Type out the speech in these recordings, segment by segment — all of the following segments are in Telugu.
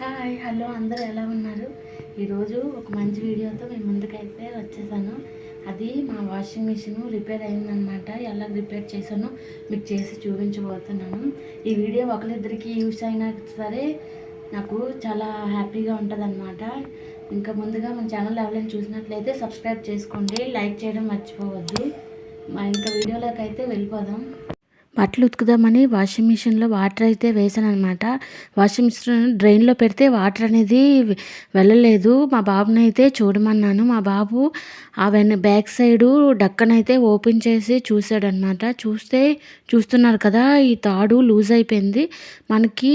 హాయ్ హలో అందరూ ఎలా ఉన్నారు? ఈరోజు ఒక మంచి వీడియోతో మేము ముందుకైతే వచ్చేసాను. అది మా వాషింగ్ మిషన్ రిపేర్ అయిందనమాట ఎలా రిపేర్ చేశానో మీకు చేసి చూపించబోతున్నాను. ఈ వీడియో ఒకరిద్దరికి యూస్ అయినా సరే నాకు చాలా హ్యాపీగా ఉంటుంది ఇంకా ముందుగా మన ఛానల్ ఎవరైనా చూసినట్లయితే సబ్స్క్రైబ్ చేసుకోండి. లైక్ చేయడం మర్చిపోవద్దు. మా ఇంకా వీడియోలోకి అయితే వెళ్ళిపోదాం. బట్టలు ఉతుకుదామని వాషింగ్ మిషన్లో వాటర్ అయితే వేసాను అనమాట వాషింగ్ మిషన్ డ్రైన్లో పెడితే వాటర్ అనేది వెళ్ళలేదు. మా బాబుని అయితే చూడమన్నాను. మా బాబు ఆ వెన్ బ్యాక్ సైడు డక్కనైతే అయితే ఓపెన్ చేసి చూసాడనమాట చూస్తే చూస్తున్నారు కదా ఈ తాడు లూజ్ అయిపోయింది. మనకి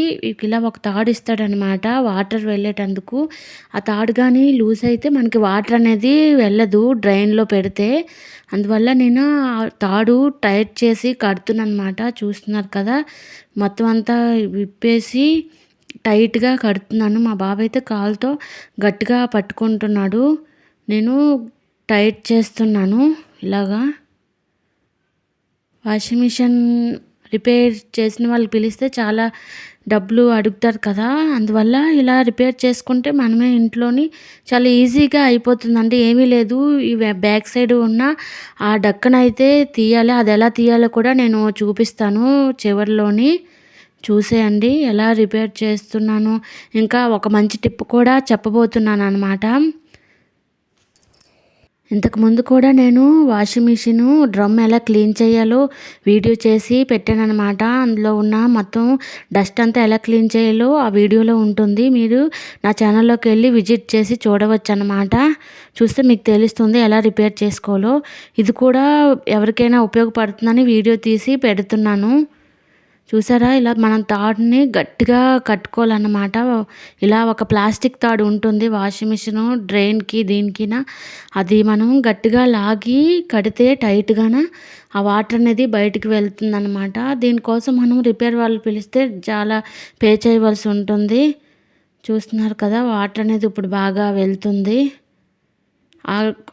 ఇలా ఒక తాడు ఇస్తాడనమాట వాటర్ వెళ్ళేటందుకు. ఆ తాడు కానీ లూజ్ అయితే మనకి వాటర్ అనేది వెళ్ళదు డ్రైన్లో పెడితే. అందువల్ల నేను ఆ తాడు టైట్ చేసి కడుతున్నాను అనమాట చూస్తున్నారు కదా. మొత్తం అంతా విప్పేసి టైట్గా కడుతున్నాను. మా బాబు అయితే కాలుతో గట్టిగా పట్టుకుంటున్నాడు. నేను టైట్ చేస్తున్నాను. ఇలాగా. వాషింగ్ మిషన్ రిపేర్ చేసిన వాళ్ళు పిలిస్తే చాలా డబ్బులు అడుగుతారు కదా. అందువల్ల ఇలా రిపేర్ చేసుకుంటే మనమే ఇంట్లోని చాలా ఈజీగా అయిపోతుందండి. ఏమీ లేదు. ఈ బ్యాక్ సైడ్ ఉన్న ఆ డక్కన అయితే తీయాలి. అది ఎలా తీయాలో కూడా నేను చూపిస్తాను. చివరిలోని చూసేయండి. ఎలా రిపేర్ చేస్తున్నాను. ఇంకా ఒక మంచి టిప్ కూడా చెప్పబోతున్నాను అనమాట ఇంతకుముందు కూడా నేను వాషింగ్ మిషను డ్రమ్ ఎలా క్లీన్ చేయాలో వీడియో చేసి పెట్టానమాట అందులో ఉన్న మొత్తం డస్ట్ అంతా ఎలా క్లీన్ చేయాలో ఆ వీడియోలో ఉంటుంది. మీరు నా ఛానల్లోకి వెళ్ళి విజిట్ చేసి చూడవచ్చు అనమాట చూస్తే మీకు తెలుస్తుంది ఎలా రిపేర్ చేసుకోవాలో. ఇది కూడా ఎవరికైనా ఉపయోగపడుతుందని వీడియో తీసి పెడుతున్నాను. చూసారా? ఇలా మనం తాడుని గట్టిగా కట్టుకోవాలన్నమాట. ఇలా ఒక ప్లాస్టిక్ తాడు ఉంటుంది వాషింగ్ మిషన్ డ్రైన్కి దీనికినా. అది మనం గట్టిగా లాగి కడితే టైట్గాన ఆ వాటర్ అనేది బయటికి వెళ్తుందన్నమాట. దీనికోసం మనం రిపేర్ వాళ్ళు పిలిస్తే చాలా పే చేయవలసి ఉంటుంది. చూస్తున్నారు కదా వాటర్ అనేది ఇప్పుడు బాగా వెళ్తుంది.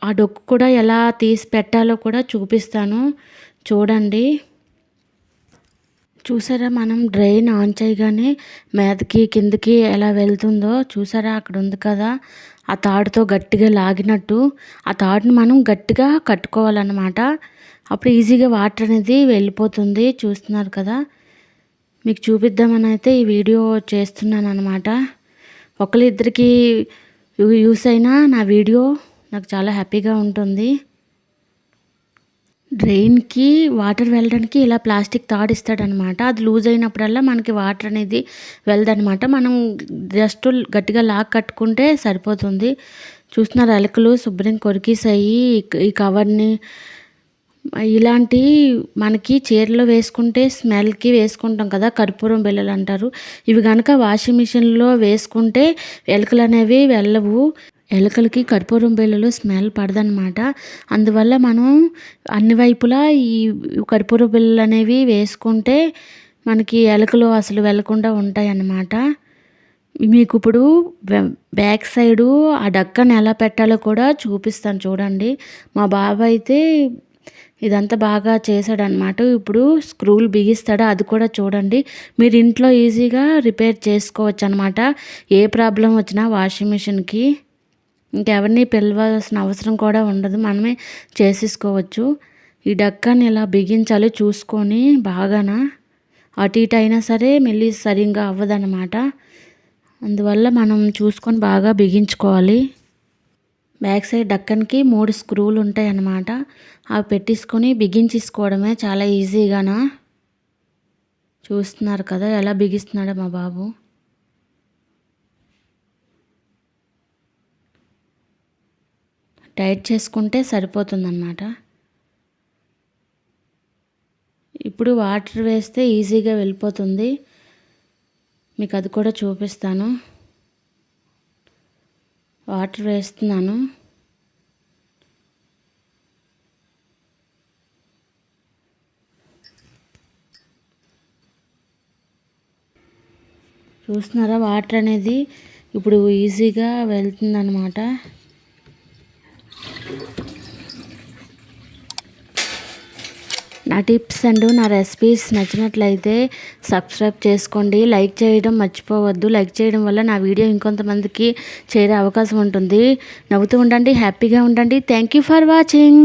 ఆ డొక్కు కూడా ఎలా తీసి పెట్టాలో కూడా చూపిస్తాను. చూడండి. చూసారా? మనం డ్రైన్ ఆన్ చేయగానే మీదకి కిందకి ఎలా వెళ్తుందో చూసారా? అక్కడ ఉంది కదా. ఆ తాడుతో గట్టిగా లాగినట్టు. ఆ తాడుని మనం గట్టిగా కట్టుకోవాలన్నమాట. అప్పుడు ఈజీగా వాటర్ అనేది వెళ్ళిపోతుంది. చూస్తున్నారు కదా. మీకు చూపిద్దామని అయితే ఈ వీడియో చేస్తున్నాను అనమాట ఒకరిద్దరికి యూస్ అయినా నా వీడియో నాకు చాలా హ్యాపీగా ఉంటుంది. డ్రైన్కి వాటర్ వెళ్ళడానికి ఇలా ప్లాస్టిక్ తాడు ఇస్తాడనమాట. అది లూజ్ అయినప్పుడల్లా మనకి వాటర్ అనేది వెళ్ళదనమాట మనం జస్ట్ గట్టిగా లాక్ కట్టుకుంటే సరిపోతుంది. చూస్తున్నారు ఎలకలు శుభ్రం కొరికేసాయి. ఈ కవర్ని ఇలాంటి మనకి చీరలో వేసుకుంటే స్మెల్కి వేసుకుంటాం కదా కర్పూరం బిళ్ళలు అంటారు. ఇవి కనుక వాషింగ్ మిషన్లో వేసుకుంటే ఎలకలు అనేవి వెళ్ళవు. ఎలుకలకి కర్పూరం బిళ్ళలు స్మెల్ పడదనమాట అందువల్ల మనం అన్ని వైపులా ఈ కర్పూరం బిళ్ళలు అనేవి వేసుకుంటే మనకి ఎలుకలు అసలు వెళ్ళకుండా ఉంటాయి అన్నమాట మీకు ఇప్పుడు బ్యాక్ సైడు ఆ డక్కను ఎలా పెట్టాలో కూడా చూపిస్తాను చూడండి. మా బాబు అయితే ఇదంతా బాగా చేశాడనమాట ఇప్పుడు స్క్రూలు బిగిస్తాడా అది కూడా చూడండి. మీరు ఇంట్లో ఈజీగా రిపేర్ చేసుకోవచ్చు అనమాట ఏ ప్రాబ్లం వచ్చినా వాషింగ్ మిషన్కి. ఇంకెవరిని పిలవాల్సిన అవసరం కూడా ఉండదు. మనమే చేసేసుకోవచ్చు. ఈ డక్కని ఇలా బిగించాలి చూసుకొని బాగాన? అటు ఇటు అయినా సరే మెల్లి సరిగ్గా అవ్వదన్నమాట. అందువల్ల మనం చూసుకొని బాగా బిగించుకోవాలి. బ్యాక్ సైడ్ డక్కన్కి మూడు స్క్రూలు ఉంటాయి అన్నమాట అవి పెట్టేసుకొని బిగించేసుకోవడమే చాలా ఈజీగానా? చూస్తున్నారు కదా ఎలా బిగిస్తున్నాడో మా బాబు. టైట్ చేసుకుంటే సరిపోతుందన్నమాట. ఇప్పుడు వాటర్ వేస్తే ఈజీగా వెళ్ళిపోతుంది. మీకు అది కూడా చూపిస్తాను. వాటర్ వేస్తున్నాను. చూస్తున్నారా? వాటర్ అనేది ఇప్పుడు ఈజీగా వెళ్తుందన్నమాట. నా టిప్స్ అండ్ నా రెసిపీస్ నచ్చినట్లయితే సబ్స్క్రైబ్ చేసుకోండి. లైక్ చేయడం మర్చిపోవద్దు. లైక్ చేయడం వల్ల నా వీడియో ఇంకొంతమందికి చేరే అవకాశం ఉంటుంది. నవ్వుతూ ఉండండి. హ్యాపీగా ఉండండి. Thank you for watching.